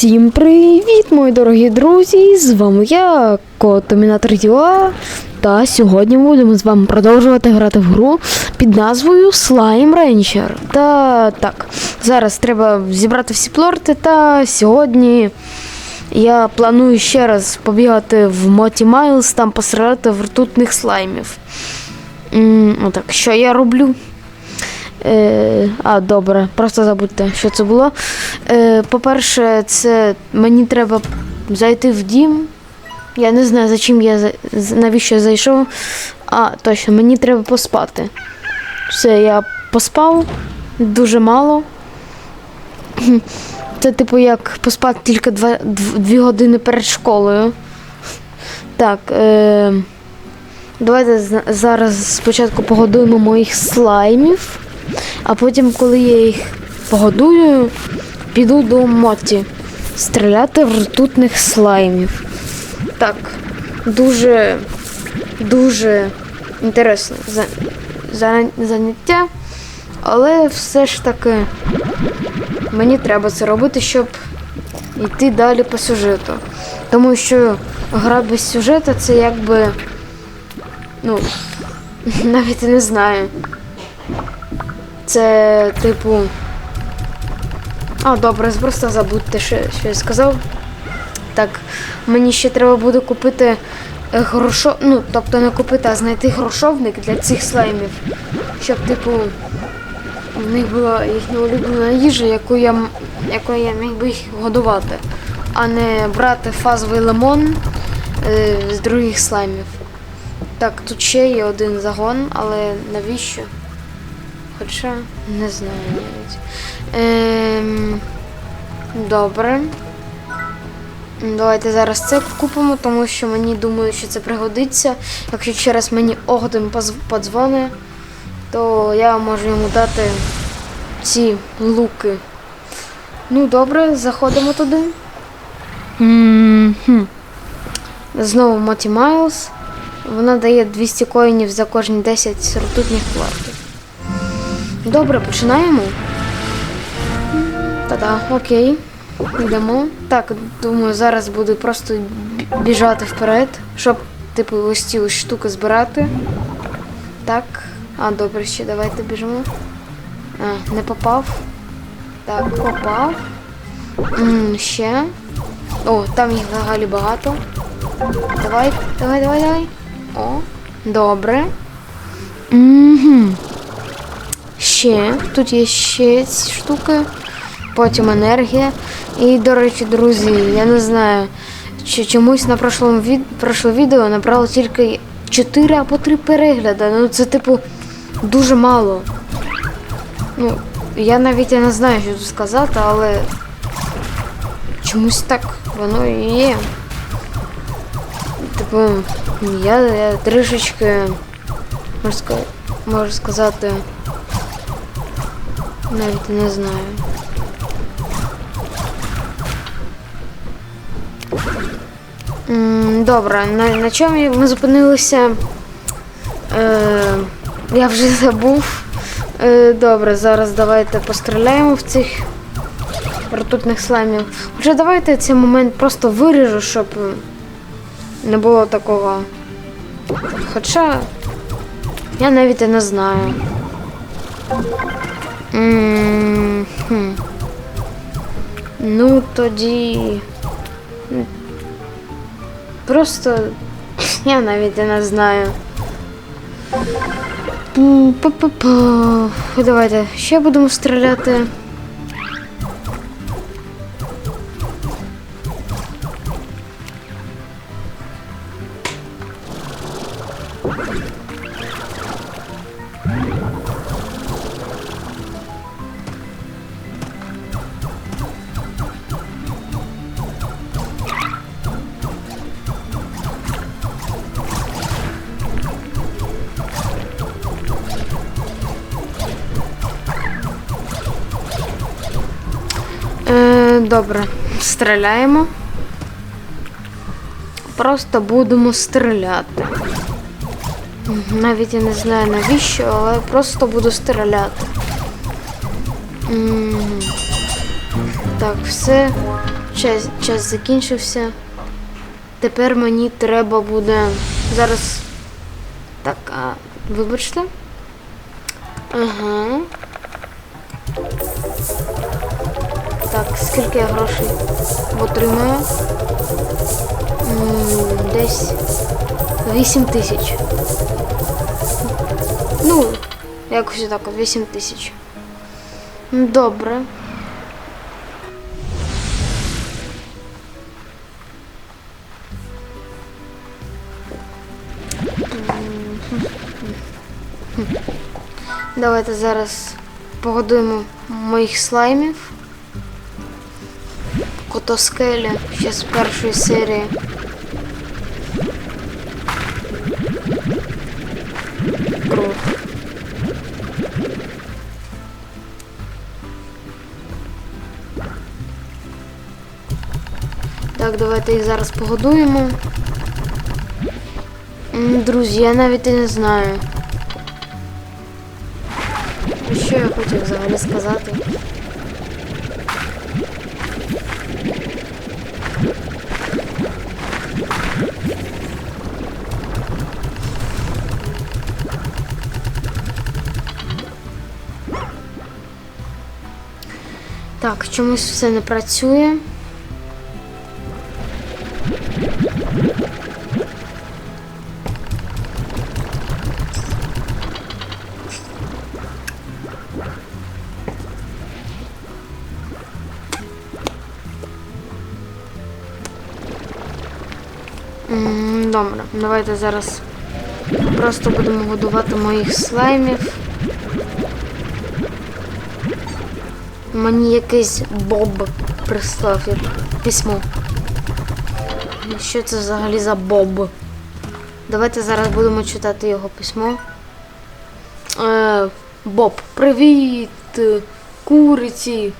Всім привіт, мої дорогі друзі! З вами я, Кот Домінатор Діла. Та сьогодні ми будемо з вами продовжувати грати в гру під назвою Slime Rancher. Та так, зараз треба зібрати всі плорти, та сьогодні я планую ще раз побігати в Моті Майлз, там в ртутних слаймів. Отак, що я роблю? Е, а, добре, просто забудьте, що це було. Е, по-перше, це мені треба зайти в дім. Я не знаю, за чим я навіщо я зайшов. А, точно, мені треба поспати. Все, я поспав дуже мало. Це, типу, як поспати тільки два, дв- дві години перед школою. Так, е, давайте зараз спочатку погодуємо моїх слаймів. А потім, коли я їх погодую, піду до Моті стріляти в ртутних слаймів. Так, дуже, дуже інтересне за- за- заняття. Але все ж таки мені треба це робити, щоб йти далі по сюжету. Тому що гра без сюжету це якби. Ну, навіть не знаю. Це типу. А, добре, просто забудьте, що, що я сказав. Так, мені ще треба буде купити е, грошо... Ну, тобто не купити, а знайти грошовник для цих слаймів. Щоб, типу, в них була їхня улюблена їжа, яку я, якою я міг би їх годувати, а не брати фазовий лимон е, з других слаймів. Так, тут ще є один загон, але навіщо? Хоча не знаю навіть. Ем, добре. Давайте зараз це купимо, тому що мені думаю, що це пригодиться. Якщо через мені Огден подзвонить, то я можу йому дати ці луки. Ну, добре, заходимо туди. Мгм. Знову Моті Майлз. Вона дає 200 коїнів за кожні 10 ртутних платів. Добре, починаємо. Та-да, окей. Йдемо. Так, думаю, зараз буду просто біжати вперед, щоб, типу, ось ці ось штуки збирати. Так. А, добре, ще давайте біжимо. А, не попав. Так, попав. М, ще. О, там їх взагалі багато. Давай, давай, давай, давай. О, добре. Угу. Ще. Тут є ще ці штуки. Потім енергія. І, до речі, друзі, я не знаю, чи чомусь на прошлому від... прошле відео набрало тільки 4 або 3 перегляди. Ну це, типу, дуже мало. Ну, я навіть і не знаю, що тут сказати, але чомусь так воно і є. Типу, я, я трішечки можу сказати. Навіть не знаю. Добре, на, на чому ми зупинилися? Е, я вже забув. Е, добре, зараз давайте постріляємо в цих ртутних слаймів. Вже давайте цей момент просто виріжу, щоб не було такого. Хоча я навіть і не знаю. М, хм. Ну тоді. Просто я навіть не знаю. Давайте ще будемо стріляти. Добре, стріляємо. Просто будемо стріляти. Навіть я не знаю навіщо, але просто буду стріляти. Так, все час, час закінчився. Тепер мені треба буде зараз. Так, а вибачте. Ага. Так, скільки я грошей отримаю? Десь 8 тисяч. Ну, якось так, от 8 тисяч. Добре. Давайте зараз погодуємо моїх слаймів. Котоскеля ще з першої серії. Круто. Так, давайте їх зараз погодуємо. Друзі, я навіть і не знаю. Що я хотів взагалі сказати? Так, чомусь все не працює. Добре, давайте зараз просто будемо годувати моїх слаймів. Мені якийсь Боб прислав письмо. Що це взагалі за Боб? Давайте зараз будемо читати його письмо. Е, Боб, привіт, куриці.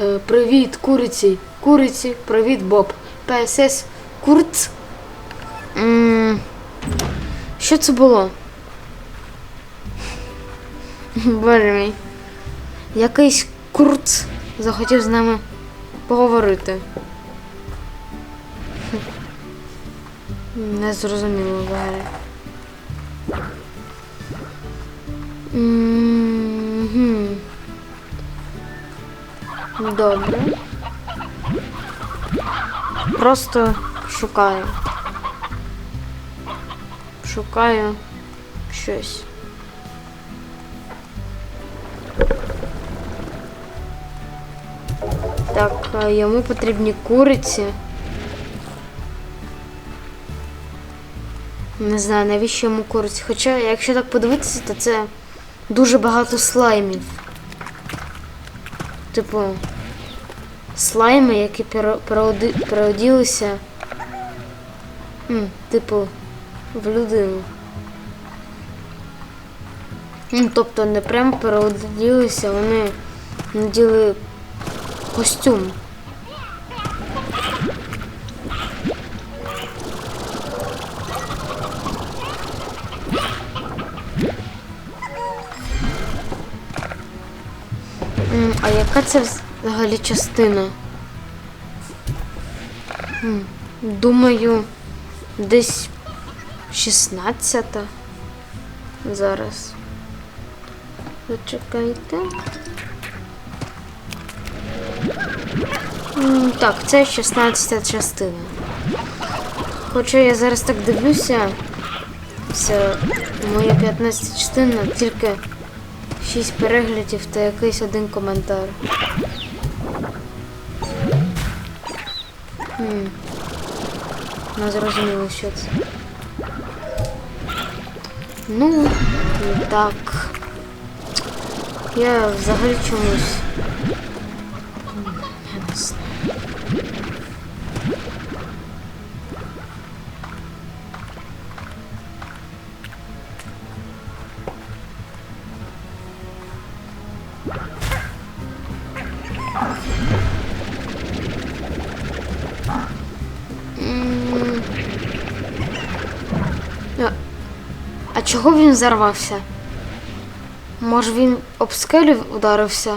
Е, привіт, куриці. Куриці, привіт, Боб. ПСС Курц. М, Що це було? Боже мій. Якийсь Курц захотів з нами поговорити. Не зрозуміло взагалі. Добре. Просто шукаю. Шукаю щось. Так, йому потрібні куриці. Не знаю, навіщо йому куриці. Хоча, якщо так подивитися, то це дуже багато слаймів. Типу, слайми, які переоділися. Типу, в людину. Ну, тобто не прям переоділися, вони наділи костюм. А яка це взагалі частина? Думаю, десь 16 зараз. Зачекайте. Так, це 16 частина. Хоча я зараз так дивлюся, це моя 15 частина, тільки 6 переглядів та якийсь один коментар. М. Не зрозуміло, що це. Ну, так. Я взагалі чомусь. А- чого він зарвався? Може він об скелю ударився?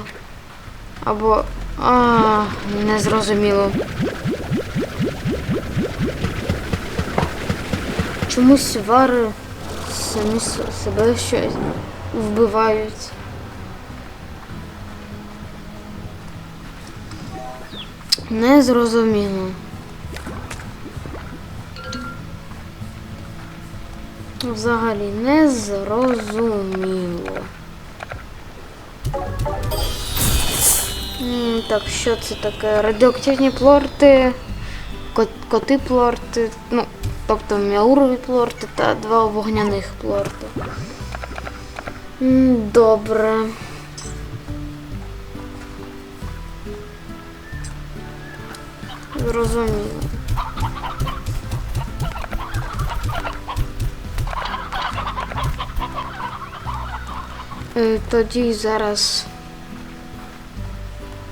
Або А, не зрозуміло. Чомусь вари самі себе щось вбивають. Не зрозуміло. Взагалі не зрозуміло. Так, що це таке? Радіоактивні плорти, коти плорти, ну, тобто м'яурові плорти та два вогняних плорти. Добре. Зрозуміло. Е, Тоді зараз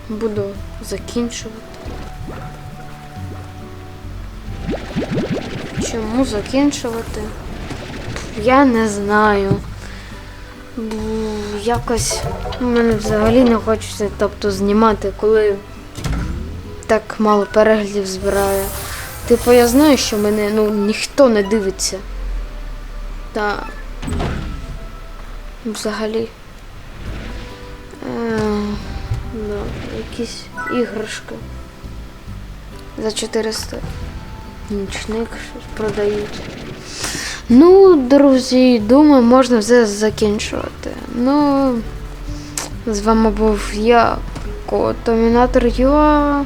буду закінчувати. Чому закінчувати? Я не знаю. Якось у мене взагалі не хочеться тобто, знімати, коли так мало переглядів збираю. Типу, я знаю, що мене ну, ніхто не дивиться. Та взагалі. Е, да, якісь іграшки. За 400 нічник продають. Ну, друзі, думаю, можна вже закінчувати. Ну, з вами був я, Котомінатор Юа.